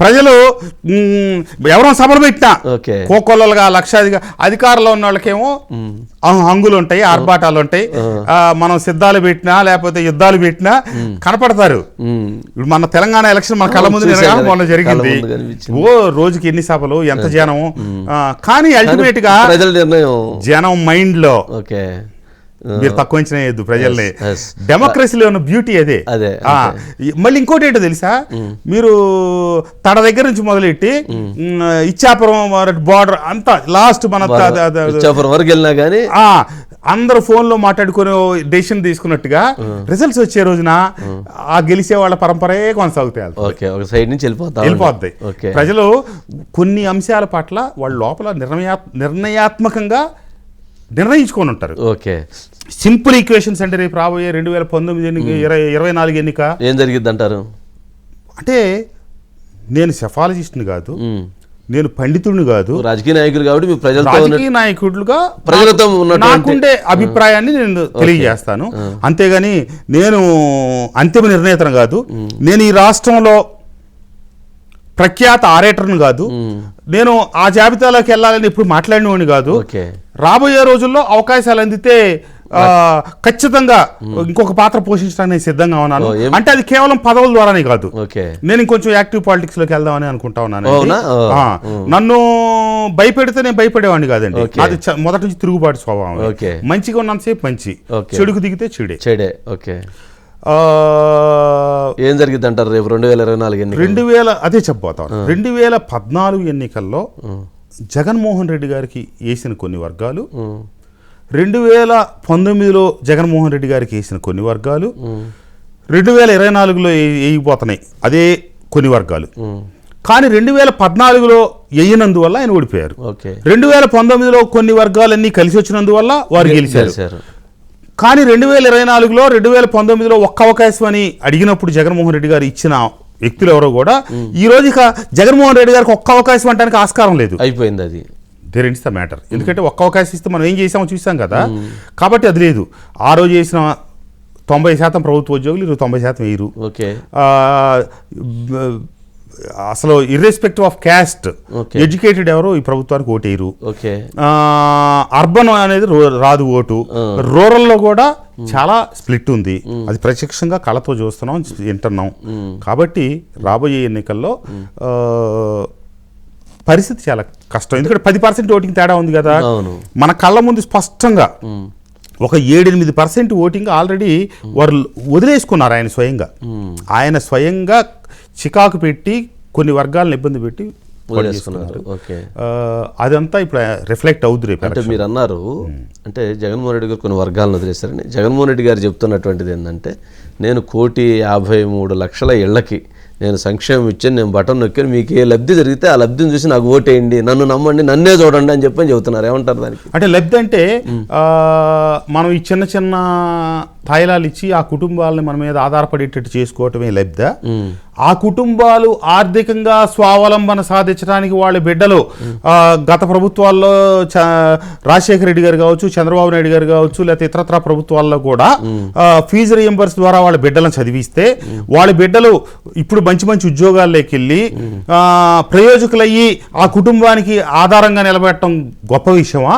ప్రజలు ఎవరో సభలు పెట్టినా కోకొల్లలుగా లక్షాధిగా అధికారంలో ఉన్న వాళ్ళకేమో హంగులు ఉంటాయి ఆర్భాటాలు ఉంటాయి. మనం సిద్ధాలు పెట్టినా లేకపోతే యుద్ధాలు పెట్టినా కనపడతారు. మన తెలంగాణ ఎలక్షన్ మన కళ్ళ ముందు మొన్న జరిగింది. ఓ రోజుకి ఎన్ని సభలు ఎంత జనం కానీ అల్టిమేట్గా జనం మైండ్లో ఓకే. మీరు తక్కువ అంచనా వేయద్దు ప్రజల్ని. డెమోక్రసీలో ఉన్న బ్యూటీ అదే. అదే, మళ్ళీ ఇంకోటి ఏంటో తెలుసా? మీరు తన దగ్గర నుంచి మొదలెట్టి ఇచ్చాపురం బార్డర్ అంతా లాస్ట్ మన ఇచ్చాపురం వరకు వెళ్ళినా కానీ ఆ, అందరూ ఫోన్లో మాట్లాడుకుని డెసిషన్ తీసుకున్నట్టుగా రిజల్ట్స్ వచ్చే రోజున ఆ గెలిచే వాళ్ళ పరంపరే కొనసాగుతాయి ఒక సైడ్ నుంచి వెళ్ళిపోతా వెళ్ళిపోద్ది. ఓకే. ప్రజలు కొన్ని అంశాల పట్ల వాళ్ళ లోపల నిర్ణయా నిర్ణయాత్మకంగా నిర్ణయించుకొని ఉంటారు ఓకే. సింపుల్ ఈక్వేషన్స్ అంటే రేపు రాబోయే రెండు వేల పంతొమ్మిది ఎన్నిక ఇరవై ఇరవై నాలుగు ఎన్నిక. ఏం జరిగిద్ది అంటారు అంటే నేను సెఫాలజిస్ట్ని కాదు నేను పండితుడిని కాదు రాజకీయ నాయకులు కాబట్టి రాజకీయ నాయకుడుగా ప్రజలతో నాకుండే అభిప్రాయాన్ని నేను తెలియజేస్తాను. అంతేగాని నేను అంతిమ నిర్ణేతను కాదు. నేను ఈ రాష్ట్రంలో ప్రఖ్యాత ఆరేటర్ను కాదు. నేను ఆ జాబితాలోకి వెళ్ళాలని ఇప్పుడు మాట్లాడినవాడిని కాదు. రాబోయే రోజుల్లో అవకాశాలు అందితే ఖచ్చితంగా ఇంకొక పాత్ర పోషించడానికి నేను సిద్ధంగా ఉన్నాను. అంటే అది కేవలం పదవుల ద్వారానే కాదు. నేను ఇంకొంచెం యాక్టివ్ పాలిటిక్స్లోకి వెళ్దామని అనుకుంటా ఉన్నాను నన్ను భయపెడితే నేను భయపడేవాడిని కాదండి. అది మొదటి నుంచి తిరుగుబాటు స్వభావం. మంచిగా ఉన్నంతసేపు మంచి. చెడుకు దిగితే చెడే. చెడే. ఓకే. ఏం జరిగిద్ది అంటారు రేపు రెండు వేల ఇరవై నాలుగు ఎన్నికలు? రెండు వేల అదే చెప్పబోతాను రెండు వేల పద్నాలుగు ఎన్నికల్లో జగన్మోహన్ రెడ్డి గారికి వేసిన కొన్ని వర్గాలు రెండు వేల పంతొమ్మిదిలో జగన్మోహన్ రెడ్డి గారికి వేసిన కొన్ని వర్గాలు రెండు వేల ఇరవై నాలుగులో వేయబోతున్నాయి. అదే కొన్ని వర్గాలు. కానీ రెండు వేల పద్నాలుగులో వేయనందువల్ల ఆయన ఓడిపోయారు. ఓకే. రెండు వేల పంతొమ్మిదిలో కొన్ని వర్గాలన్నీ కలిసి వచ్చినందువల్ల వారు గెలిచారు. కానీ రెండు వేల ఇరవై నాలుగులో రెండు వేల పంతొమ్మిదిలో ఒక్క అవకాశం అని అడిగినప్పుడు జగన్మోహన్ రెడ్డి గారు ఇచ్చిన వ్యక్తులు ఎవరో కూడా ఈ రోజు ఇక జగన్మోహన్ రెడ్డి గారికి ఒక్క అవకాశం అంటానికి ఆస్కారం లేదు. అయిపోయింది అది. దేర్ ఇన్స్ ద మ్యాటర్ ఎందుకంటే ఒక్క అవకాశం ఇస్తే మనం ఏం చేసామో చూసాం కదా. కాబట్టి అది లేదు. ఆ రోజు చేసిన తొంభై శాతం ప్రభుత్వ ఉద్యోగులు ఈరోజు తొంభై శాతం వేయరు. ఓకే. అసలు ఇర్రెస్పెక్టివ్ ఆఫ్ క్యాస్ట్. ఎడ్యుకేటెడ్ ఎవరు ఈ ప్రభుత్వానికి ఓటేయరు. ఓకే అర్బన్ అనేది రాదు ఓటు. రూరల్లో కూడా చాలా స్ప్లిట్ ఉంది. అది ప్రత్యక్షంగా కళతో చూస్తున్నాం వింటున్నాం. కాబట్టి రాబోయే ఎన్నికల్లో పరిస్థితి చాలా కష్టం. ఎందుకంటే పది పర్సెంట్ ఓటింగ్ తేడా ఉంది కదా. మన కళ్ళ ముందు స్పష్టంగా ఒక ఏడెనిమిది పర్సెంట్ ఓటింగ్ ఆల్రెడీ వారు వదిలేసుకున్నారు ఆయన స్వయంగా. ఆయన స్వయంగా చికాకు పెట్టి కొన్ని వర్గాలను ఇబ్బంది పెట్టి అదంతా ఇప్పుడు రిఫ్లెక్ట్ అవుద్ది అంటే మీరు అన్నారు అంటే జగన్మోహన్ రెడ్డి గారు కొన్ని వర్గాలను వదిలేశారని. జగన్మోహన్ రెడ్డి గారు చెప్తున్నటువంటిది ఏంటంటే నేను కోటి యాభై మూడు లక్షల ఇళ్ళకి నేను సంక్షేమం ఇచ్చాను నేను బటన్ నొక్కాను మీకు ఏ లబ్ధి జరిగితే ఆ లబ్ధిని చూసి నాకు ఓటేయండి నన్ను నమ్మండి నన్నే చూడండి అని చెప్పని చెబుతున్నారు. ఏమంటారు దానికి? అంటే లబ్ధి అంటే మనం ఈ చిన్న చిన్న తాయిలాలు ఇచ్చి ఆ కుటుంబాలని మన మీద ఆధారపడేటట్టు చేసుకోవటమే లబ్ధ. ఆ కుటుంబాలు ఆర్థికంగా స్వావలంబన సాధించడానికి వాళ్ళ బిడ్డలు గత ప్రభుత్వాల్లో చ- రాజశేఖర రెడ్డి గారు కావచ్చు చంద్రబాబు నాయుడు గారు కావచ్చు లేకపోతే ఇతరత్ర ప్రభుత్వాల్లో కూడా ఫీజు రియంబర్స్ ద్వారా వాళ్ళ బిడ్డలను చదివిస్తే వాళ్ళ బిడ్డలు ఇప్పుడు మంచి మంచి ఉద్యోగాల్లోకి వెళ్ళి ప్రయోజకులయ్యి ఆ కుటుంబానికి ఆధారంగా నిలబెట్టడం గొప్ప విషయమా?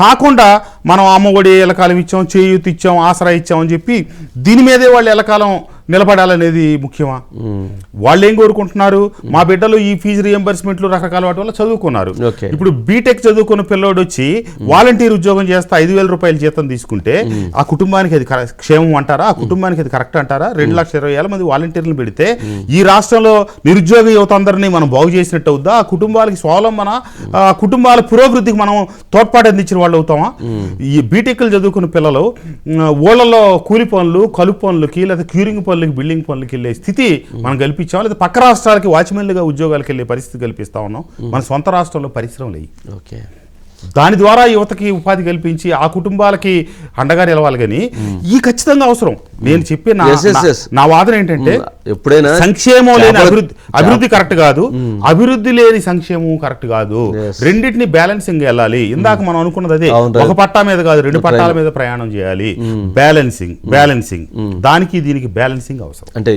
కాకుండా మనం అమ్మఒడి ఎలకాలం ఇచ్చాం చేయూతి ఇచ్చాం ఆసరా ఇచ్చాం అని చెప్పి దీని మీదే వాళ్ళు ఎలకాలం నిలబడాలనేది ముఖ్యమా? వాళ్ళు ఏం కోరుకుంటున్నారు? మా బిడ్డలు ఈ ఫీజు రియంబర్స్మెంట్లు రకరకాల వాటి వల్ల చదువుకున్నారు. ఇప్పుడు బీటెక్ చదువుకున్న పిల్లోడు వచ్చి వాలంటీర్ ఉద్యోగం చేస్తే ఐదు వేల రూపాయల జీతం తీసుకుంటే ఆ కుటుంబానికి అది క్షేమం అంటారా? ఆ కుటుంబానికి అది కరెక్ట్ అంటారా? రెండు లక్షల ఇరవై వేల మంది వాలంటీర్లు పెడితే ఈ రాష్ట్రంలో నిరుద్యోగ యువత అందరినీ మనం బాగు చేసినట్టు అవుద్దా? ఆ కుటుంబాలకి స్వావలంబన ఆ కుటుంబాల పురోభివృద్ధికి మనం తోడ్పాటు అందించిన వాళ్ళు అవుతామా? ఈ బీటెక్లు చదువుకున్న పిల్లలు ఊళ్ళలో కూలి పనులు కలుపు పనులకి లేదా క్యూరింగ్ పనులకి బిల్డింగ్ పనులకి వెళ్ళే స్థితి మనం కల్పించాం లేదా పక్క రాష్ట్రాలకి వాచ్మెన్లుగా ఉద్యోగాలకు వెళ్ళే పరిస్థితి కల్పిస్తా ఉన్నాం. మన సొంత రాష్ట్రంలో పరిశ్రమలు ఓకే. దాని ద్వారా యువతకి ఉపాధి కల్పించి ఆ కుటుంబాలకి అండగా నిలవాలి కానీ ఈ ఖచ్చితంగా అవసరం. నేను చెప్పే నా నా- వాదన ఏంటంటే ఎప్పుడైనా సంక్షేమం లేని అభివృద్ధి అభివృద్ధి కరెక్ట్ కాదు. అభివృద్ధి లేని సంక్షేమం కరెక్ట్ కాదు. రెండింటిని బ్యాలెన్సింగ్ వెళ్ళాలి. ఇందాక మనం అనుకున్నది అదే. ఒక పట్టా మీద కాదు రెండు పట్టాల మీద ప్రయాణం చేయాలి. బ్యాలెన్సింగ్ బ్యాలెన్సింగ్ దానికి దీనికి బ్యాలెన్సింగ్ అవసరం. అంటే